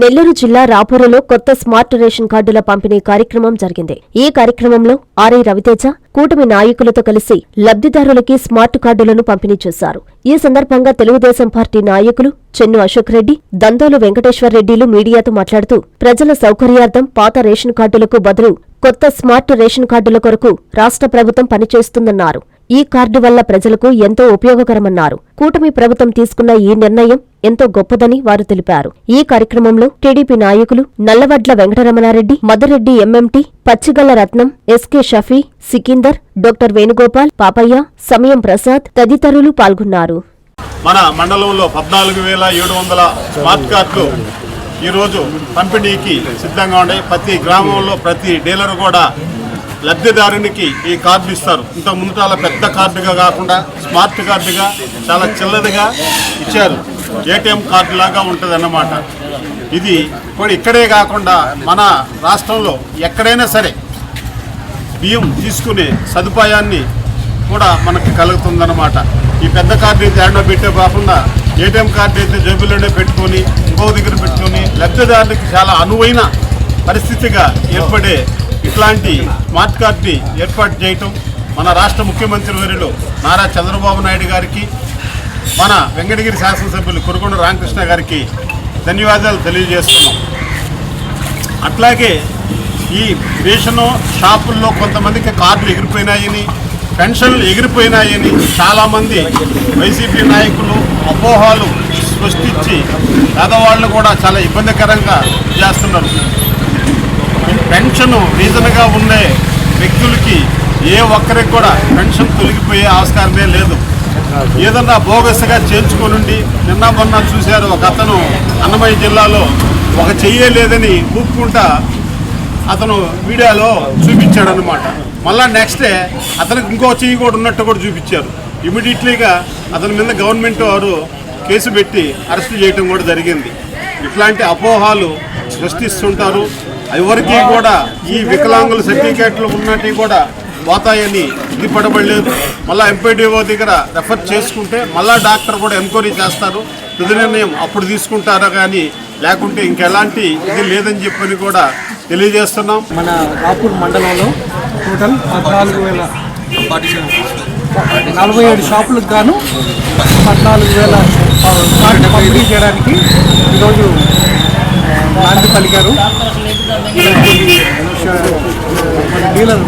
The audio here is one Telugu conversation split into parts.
నెల్లూరు జిల్లా రాపూరులో కొత్త స్మార్ట్ రేషన్ కార్డుల పంపిణీ కార్యక్రమం జరిగింది. ఈ కార్యక్రమంలో ఆర్ఐ రవితేజ కూటమి నాయకులతో కలిసి లబ్ధిదారులకి స్మార్ట్ కార్డులను పంపిణీ చేశారు. ఈ సందర్భంగా తెలుగుదేశం పార్టీ నాయకులు చెన్ను అశోక్ రెడ్డి దందోలు వెంకటేశ్వర్ రెడ్డిలు మీడియాతో మాట్లాడుతూ ప్రజల సౌకర్యార్థం పాత రేషన్ కార్డులకు బదులు కొత్త స్మార్ట్ రేషన్ కార్డుల కొరకు రాష్ట్ర ప్రభుత్వం పనిచేస్తుందన్నారు. ఈ కార్డు వల్ల ప్రజలకు ఎంతో ఉపయోగకరమన్నారు. కూటమి ప్రభుత్వం తీసుకున్న ఈ నిర్ణయం ఎంతో గొప్పదని వారు తెలిపారు. ఈ కార్యక్రమంలో టీడీపీ నాయకులు Nallavadla Venkataramana Reddy Madareddy MMT Pachigalla Ratnam SK Shafi Sikandar doctor Venugopal Papayya సమయం ప్రసాద్ తదితరులు పాల్గొన్నారు. మన మండలంలో పద్నాలుగు వేల ఏడు వందల స్మార్ట్ కార్డులు ఈరోజు పంపిణీకి సిద్ధంగా ఉన్నాయి. ప్రతి గ్రామంలో ప్రతి డీలర్ కూడా లబ్ధిదారునికి ఈ కార్డు ఇస్తారు. ఇంతకు ముందు చాలా పెద్ద కార్డుగా కాకుండా స్మార్ట్ కార్డుగా చాలా చిల్లదిగా ఇచ్చారు. ఏటీఎం కార్డు లాగా ఉంటుంది అన్నమాట ఇది కూడా ఇక్కడే కాకుండా మన రాష్ట్రంలో ఎక్కడైనా సరే బియ్యం తీసుకునే సదుపాయాన్ని కూడా మనకి కలుగుతుందన్నమాట. ఈ పెద్ద కార్డు అయితే ఏడో పెట్టే కాకుండా ఏటీఎం కార్డు అయితే జేబులోనే పెట్టుకొని ఇంకో దగ్గర పెట్టుకొని లబ్ధిదారునికి చాలా అనువైన పరిస్థితిగా ఏర్పడే ఇట్లాంటి స్మార్ట్ కార్డ్ని ఏర్పాటు చేయటం మన రాష్ట్ర ముఖ్యమంత్రి వర్యులు నారా చంద్రబాబు నాయుడు గారికి మన వెంకటగిరి శాసనసభ్యులు కురుకొండ రామకృష్ణ గారికి ధన్యవాదాలు తెలియజేస్తున్నాం. అట్లాగే ఈ రేషను షాపుల్లో కొంతమందికి కార్డులు ఎగిరిపోయినాయని పెన్షన్లు ఎగిరిపోయినాయని చాలామంది వైసీపీ నాయకులు అపోహాలు సృష్టించి పేదవాళ్ళు కూడా చాలా ఇబ్బందికరంగా చేస్తున్నారు. పెన్షన్ రీజన్గా ఉండే వ్యక్తులకి ఏ ఒక్కరికి కూడా పెన్షన్ తొలగిపోయే ఆస్కారమే లేదు. ఏదన్నా బోగస్గా చేర్చుకొనుండి నిన్న మొన్న చూశారు ఒక అతను అన్నమయ్య జిల్లాలో ఒక చెయ్యే లేదని ఊపుకుంటా అతను మీడియాలో చూపించాడనమాట మళ్ళా నెక్స్ట్ డే అతనికి ఇంకో చెయ్యి కూడా ఉన్నట్టు కూడా చూపించారు. ఇమీడియట్లీగా అతని మీద గవర్నమెంట్ వారు కేసు పెట్టి అరెస్ట్ చేయటం కూడా జరిగింది. ఇట్లాంటి అపోహాలు సృష్టిస్తుంటారు. ఎవరికి కూడా ఈ వికలాంగుల సర్టిఫికేట్లు ఉన్నట్టు కూడా పోతాయని ఇది పడబడలేదు. మళ్ళీ ఎంపీడీఓ దగ్గర రెఫర్ చేసుకుంటే మళ్ళీ డాక్టర్ కూడా ఎంక్వైరీ చేస్తారు. తుది నిర్ణయం అప్పుడు తీసుకుంటారా కానీ లేకుంటే ఇంకెలాంటి ఇది లేదని చెప్పని కూడా తెలియజేస్తున్నాం. మన రాపూర్ మండలంలో టోటల్ పద్నాలుగు వేల నలభై ఏడు షాపులకు గాను పద్నాలుగు వేల పంపిణీ చేయడానికి ఈరోజు నాంది పలికారు. డీలర్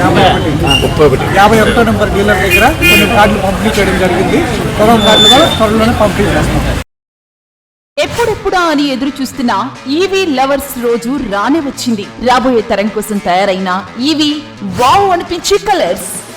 యాభై ఒకటి ఒకటో నెంబర్ డీలర్ దగ్గర కొన్ని కార్డులు పంపిణీ చేయడం జరిగింది. పొలం కార్డులు కూడా త్వరలోనే పంపిణీ చేస్తాం. ఎప్పుడెప్పుడా అని ఎదురు చూస్తున్న ఈవీ లవర్స్ రోజు రానే వచ్చింది. రాబోయే తరం కోసం తయారైన ఈవీ వావ్ అనిపించే colours.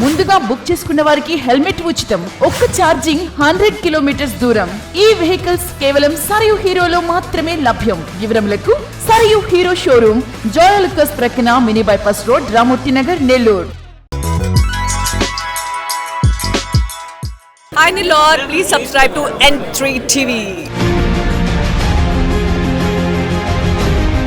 ముందుగా బుక్ చేసుకున్న వారికి హెల్మెట్ ఉచితం. ఒక్క ఛార్జింగ్ హండ్రెడ్ కిలోమీటర్స్ దూరం. ఈ వెహికల్స్ కేవలం సరయు హీరోలో మాత్రమే లభ్యం. వివరములకు సరయు హీరో షోరూమ్ జోయల్కస్ ప్రక్కన mini bypass road Ramurthy Nagar Nellore. Hi Nilor, please subscribe to N3 TV.